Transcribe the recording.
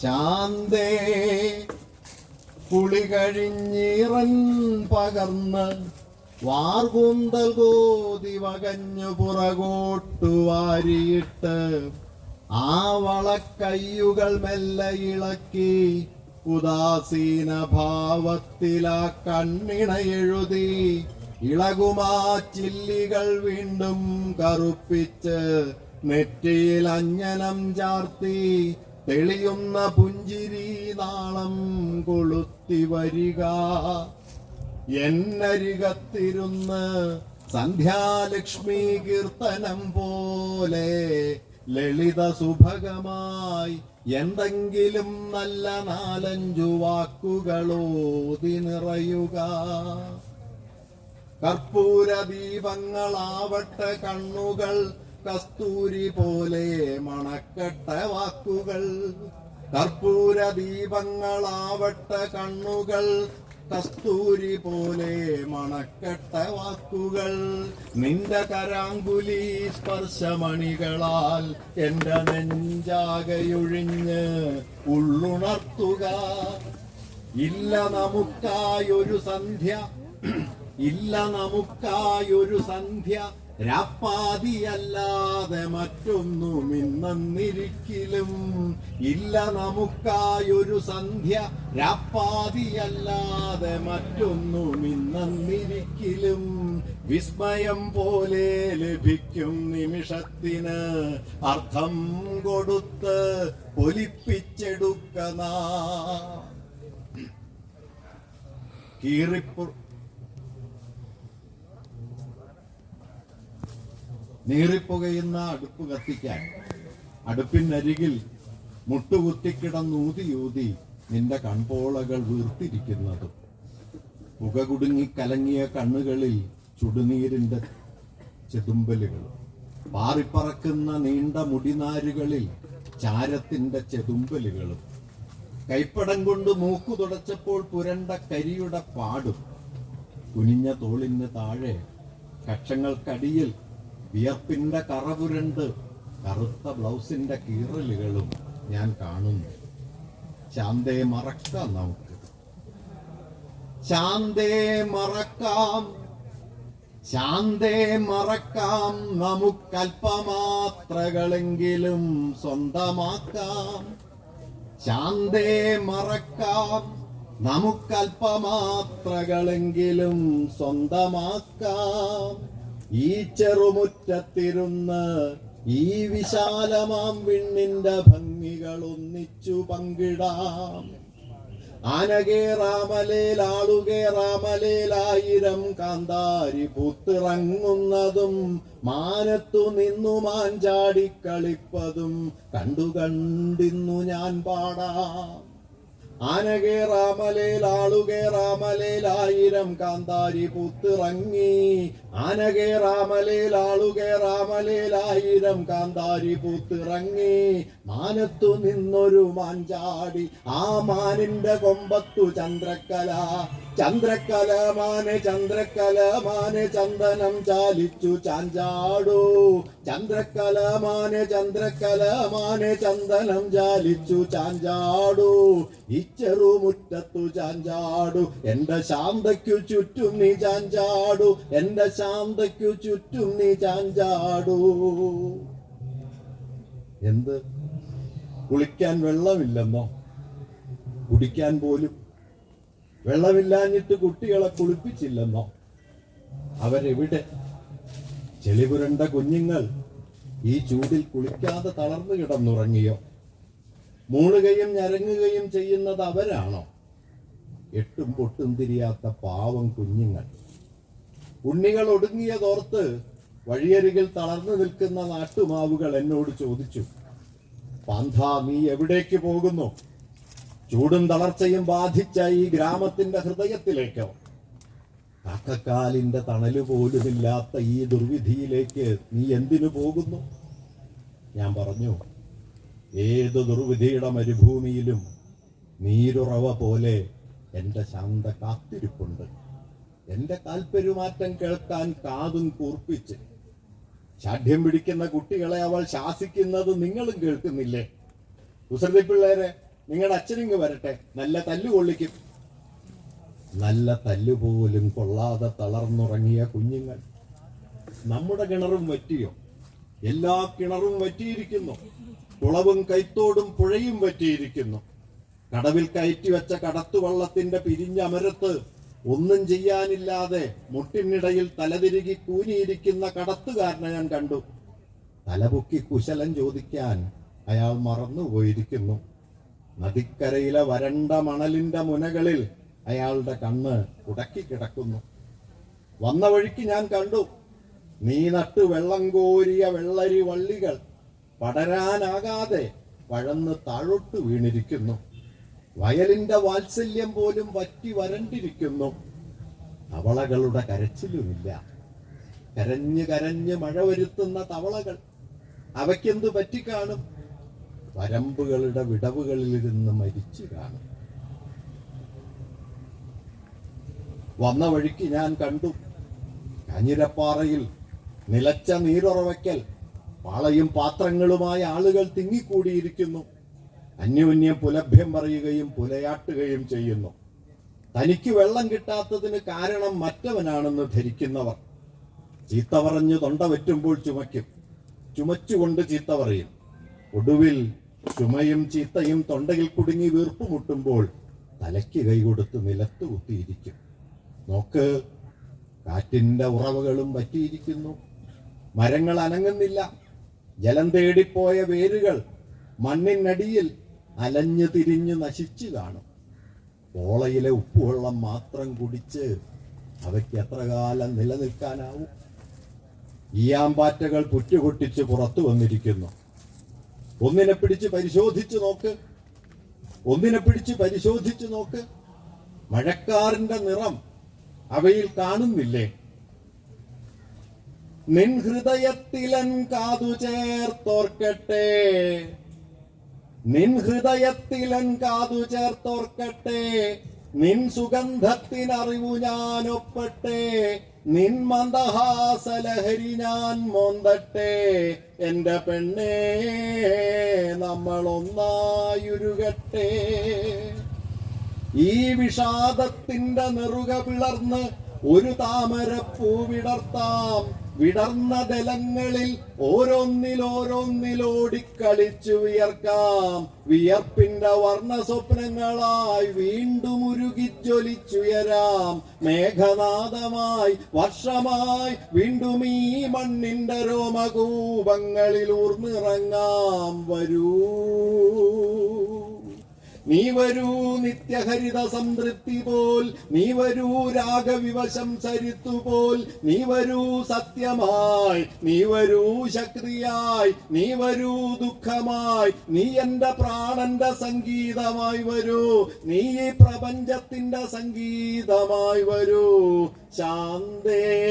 ശാന്തേ കുളി കഴിഞ്ഞിറൻ പകർന്ന് വാർകൂന്തൽ കോതി വകഞ്ഞു പുറകോട്ടു വാരിയിട്ട് ആ വളക്കയ്യുകൾ മെല്ലെ ഇളക്കി ഉദാസീന ഭാവത്തിലാ കണ്ണിണ എഴുതി ഇളകുമാ ചില്ലികൾ വീണ്ടും കറുപ്പിച്ച് നെറ്റിയിൽ അഞ്ഞനം ചാർത്തി തെളിയുന്ന പുഞ്ചിരി നാളം കൊളുത്തി വരിക. എന്നരികത്തിരുന്ന് സന്ധ്യാലക്ഷ്മി കീർത്തനം പോലെ ലളിത സുഭഗമായി എന്തെങ്കിലും നല്ല നാലഞ്ചു വാക്കുകളോതി നിറയുക. കർപ്പൂര ദീപങ്ങളാവട്ടെ കണ്ണുകൾ കസ്തൂരി പോലെ മണക്കട്ട വാക്കുകൾ കർപ്പൂര ദീപങ്ങളാവട്ട കണ്ണുകൾ കസ്തൂരി പോലെ മണക്കട്ട വാക്കുകൾ. നിന്റെ കരാങ്കുലി സ്പർശമണികളാൽ എന്റെ നെഞ്ചാകയൊഴിഞ്ഞ് ഉള്ളുണർത്തുക. ഇല്ല നമുക്കായൊരു സന്ധ്യ ഇല്ല നമുക്കായൊരു സന്ധ്യ രാപ്പാതിയല്ലാതെ മറ്റൊന്നും ഇന്നിരിക്കലും ഇല്ല നമുക്കായൊരു സന്ധ്യ. രാപ്പാതിയല്ലാതെ മറ്റൊന്നും ഇന്നിരിക്കലും വിസ്മയം പോലെ ലഭിക്കും നിമിഷത്തിന്. അർത്ഥം കൊടുത്ത് പൊലിപ്പിച്ചെടുക്കണ കീറിപ്പു നീറിപ്പുകയുന്ന അടുപ്പ് കത്തിക്കാൻ. അടുപ്പിനരികിൽ മുട്ടുകുത്തിക്കിടന്നൂതിയൂതി നിന്റെ കൺപോളകൾ വീർത്തിരിക്കുന്നതും. പുക കുടുങ്ങി കലങ്ങിയ കണ്ണുകളിൽ ചുടുനീരിന്റെ ചെതുമ്പലുകൾ പാറിപ്പറക്കുന്ന നീണ്ട മുടിനാരുകളിൽ ചാരത്തിന്റെ ചെതുമ്പലുകളും. കൈപ്പടം കൊണ്ട് മൂക്കു തുടച്ചപ്പോൾ പുരണ്ട കരിയുടെ പാടും. കുനിഞ്ഞ തോളിന് താഴെ കക്ഷങ്ങൾക്കടിയിൽ വിയർപ്പിന്റെ കറപുരണ്ട് കറുത്ത ബ്ലൗസിന്റെ കീറലുകളും ഞാൻ കാണുന്നു. ശാന്തയെ മറക്കാം നമുക്ക്. ശാന്തേ മറക്കാം. ശാന്തേ മറക്കാം. നമുക്കൽപ്പമാത്രകളെങ്കിലും സ്വന്തമാക്കാം. ശാന്തേ മറക്കാം. നമുക്കൽപ്പമാത്രകളെങ്കിലും സ്വന്തമാക്കാം. ഈ ചെറുമുറ്റത്തിരുന്ന് ഈ വിശാലമാം വിണ്ണിന്റെ ഭംഗികൾ ഒന്നിച്ചു പങ്കിടാം. ആനകേറാമലേലാളുകേറാമലേലായിരം കാന്താരി പൂത്തിറങ്ങുന്നതും മാനത്തു നിന്നു മാഞ്ചാടിക്കളിപ്പതും കണ്ടു കണ്ടിന്നു ഞാൻ പാടാം. ആനകേറാമലേലാളുകേറാമലേലായിരം കാന്താരി പൂത്തിറങ്ങി. ആയിരം കാന്താരി പൂത്തിറങ്ങി. മാനത്തു നിന്നൊരു മാഞ്ചാടി ആ മാനിന്റെ കൊമ്പത്തു ചന്ദ്രക്കല. ചന്ദ്രക്കല മാനെ ചന്ദനം ചാലിച്ചു ചാഞ്ചാടു. ചന്ദ്രക്കലമാന് ചന്ദ്രക്കലമാന് ചന്ദനം ചാലിച്ചു ചാഞ്ചാടു. ഈ ചെറുമുറ്റത്തു ചാഞ്ചാടു. എന്റെ ശാന്തയ്ക്കു ചുറ്റും നീ ചാഞ്ചാടു. എന്റെ ശാന്തയ്ക്കു ചുറ്റും നീ ചാഞ്ചാടു. എന്ത്? കുളിക്കാൻ വെള്ളമില്ലെന്നോ? കുടിക്കാൻ പോലും വെള്ളമില്ലാഞ്ഞിട്ട് കുട്ടികളെ കുളിപ്പിച്ചില്ലെന്നോ? അവരെവിടെ? ചെളിപുരണ്ട കുഞ്ഞുങ്ങൾ ഈ ചൂടിൽ കുളിക്കാതെ തളർന്നു കിടന്നുറങ്ങിയോ? മൂളുകയും ഞരങ്ങുകയും ചെയ്യുന്നത് അവരാണോ? എട്ടും പൊട്ടും തിരിയാത്ത പാവം കുഞ്ഞുങ്ങൾ. ഉണ്ണികൾ ഒടുങ്ങിയതോർത്ത് വഴിയരികിൽ തളർന്നു നിൽക്കുന്ന നാട്ടുമാവുകൾ എന്നോട് ചോദിച്ചു പാന്ത നീ എവിടേക്ക് പോകുന്നു? ചൂടും തളർച്ചയും ബാധിച്ച ഈ ഗ്രാമത്തിന്റെ ഹൃദയത്തിലേക്ക് കാക്കക്കാലിന്റെ തണൽ പോലുമില്ലാത്ത ഈ ദുർവിധിയിലേക്ക് നീ എന്തിനു പോകുന്നു? ഞാൻ പറഞ്ഞു ഏത് ദുർവിധിയുടെ മരുഭൂമിയിലും നീരുറവ പോലെ എന്റെ ശാന്ത കാത്തിരിപ്പുണ്ട്. എന്റെ കാൽപ്പെരുമാറ്റം കേൾക്കാൻ കാതും കൂർപ്പിച്ച് ശാഠ്യം പിടിക്കുന്ന കുട്ടികളെ അവൾ ശാസിക്കുന്നത് നിങ്ങളും കേൾക്കുന്നില്ലേ? കുസൃതി പിള്ളേരെ നിങ്ങളുടെ അച്ഛനിങ്ങ് വരട്ടെ. നല്ല തല്ലു കൊള്ളിക്കും. നല്ല തല്ലുപോലും കൊള്ളാതെ തളർന്നുറങ്ങിയ കുഞ്ഞുങ്ങൾ. നമ്മുടെ കിണറും വറ്റിയോ? എല്ലാ കിണറും വറ്റിയിരിക്കുന്നു. കുളവും കൈത്തോടും പുഴയും വറ്റിയിരിക്കുന്നു. കടവിൽ കയറ്റി വെച്ച കടത്തുവള്ളത്തിന്റെ പിരിഞ്ഞമരത്ത് ഒന്നും ചെയ്യാനില്ലാതെ മുട്ടിനിടയിൽ തലതിരുകി കൂനിയിരിക്കുന്ന കടത്തുകാരനെ ഞാൻ കണ്ടു. തലപൊക്കി കുശലം ചോദിക്കാൻ അയാൾ മറന്നുപോയിരിക്കുന്നു. നദിക്കരയിലെ വരണ്ട മണലിന്റെ മുനകളിൽ അയാളുടെ കണ്ണ് ഉടക്കി കിടക്കുന്നു. വന്ന വഴിക്ക് ഞാൻ കണ്ടു. നീ നട്ടു വെള്ളം കോരിയ വെള്ളരി വള്ളികൾ. പടരാനാകാതെ പഴന്ന് താഴോട്ട് വീണിരിക്കുന്നു. വയലിന്റെ വാത്സല്യം പോലും വറ്റി വരണ്ടിരിക്കുന്നു. തവളകളുടെ കരച്ചിലുമില്ല. കരഞ്ഞ് കരഞ്ഞ് മഴ വരുത്തുന്ന തവളകൾ. അവയ്ക്കെന്ത് പറ്റിക്കാണും വരമ്പുകളുടെ വിടവുകളിലിരുന്ന് മരിച്ചു കാണും വന്ന വഴിക്ക് ഞാൻ കണ്ടു. കാഞ്ഞിരപ്പാറയിൽ നിലച്ച നീരുറവയ്ക്കൽ പാളയും പാത്രങ്ങളുമായ ആളുകൾ തിങ്ങിക്കൂടിയിരിക്കുന്നു. അന്യോന്യം പുലഭ്യം പറയുകയും പുലയാട്ടുകയും ചെയ്യുന്നു. തനിക്ക് വെള്ളം കിട്ടാത്തതിന് കാരണം മറ്റവനാണെന്ന് ധരിക്കുന്നവർ. ചീത്ത പറഞ്ഞു തൊണ്ട വെറ്റുമ്പോൾ ചുമയ്ക്കും. ചുമച്ചുകൊണ്ട് ചീത്ത പറയും. ഒടുവിൽ ചുമയും ചീത്തയും തൊണ്ടയിൽ കുടുങ്ങി വീർപ്പ് മുട്ടുമ്പോൾ തലയ്ക്ക് കൈകൊടുത്ത് നിലത്ത് കുത്തിയിരിക്കും. നോക്ക് കാറ്റിന്റെ ഉറവകളും പറ്റിയിരിക്കുന്നു മരങ്ങൾ അനങ്ങുന്നില്ല. ജലം തേടിപ്പോയ വേരുകൾ മണ്ണിനടിയിൽ അലഞ്ഞു തിരിഞ്ഞു നശിച്ചു കാണും. പോളയിലെ ഉപ്പുവെള്ളം മാത്രം കുടിച്ച് അവയ്ക്ക് എത്ര കാലം നിലനിൽക്കാനാവും? ഈയാമ്പാറ്റകൾ പുറ്റുകൊട്ടിച്ച് പുറത്തു വന്നിരിക്കുന്നു. ഒന്നിനെ പിടിച്ച് പരിശോധിച്ചു നോക്ക്. ഒന്നിനെ പിടിച്ച് പരിശോധിച്ചു നോക്ക്. മഴക്കാറിന്റെ നിറം അവയിൽ കാണുന്നില്ലേ? നിൻ ഹൃദയത്തിലൻ കാതു ചേർത്തോർക്കട്ടെ. നിൻ ഹൃദയത്തിലൻ കാതു ചേർത്തോർക്കട്ടെ. നിൻ സുഗന്ധത്തിനറിവു ഞാൻ ഒപ്പട്ടെ. നിൻ മന്ദഹാസലഹരി ഞാൻ മോന്തട്ടെ. എന്റെ പെണ്ണേ നമ്മൾ ഒന്നായുരുകട്ടെ ഈ വിഷാദത്തിന്റെ നെറുക പിളർന്ന് ഒരു താമരപ്പൂ വിടർത്താം. വിടർന്ന ദലങ്ങളിൽ ഓരോന്നിലോരോന്നിലോടിക്കളിച്ചു വിയർക്കാം വിയർപ്പിന്റെ വർണ സ്വപ്നങ്ങളായി വീണ്ടും ഉരുകിജ്വലിച്ചുയരാം മേഘനാഥമായി വർഷമായി വീണ്ടും ഈ മണ്ണിന്റെ രോമകൂപങ്ങളിൽ ഊർന്നിറങ്ങാം. വരൂ. നീ വരൂ നിത്യഹരിത സംതൃപ്തി പോൽ. നീ വരൂ രാഗവിവശം സരിത്തുപോൽ നീ വരൂ സത്യമായി. നീ വരൂ ശക്തിയായി. നീ വരൂ ദുഃഖമായി. നീ എന്റെ പ്രാണന്റെ സംഗീതമായി വരൂ. നീ ഈ പ്രപഞ്ചത്തിന്റെ സംഗീതമായി വരൂ. ശാന്തേ.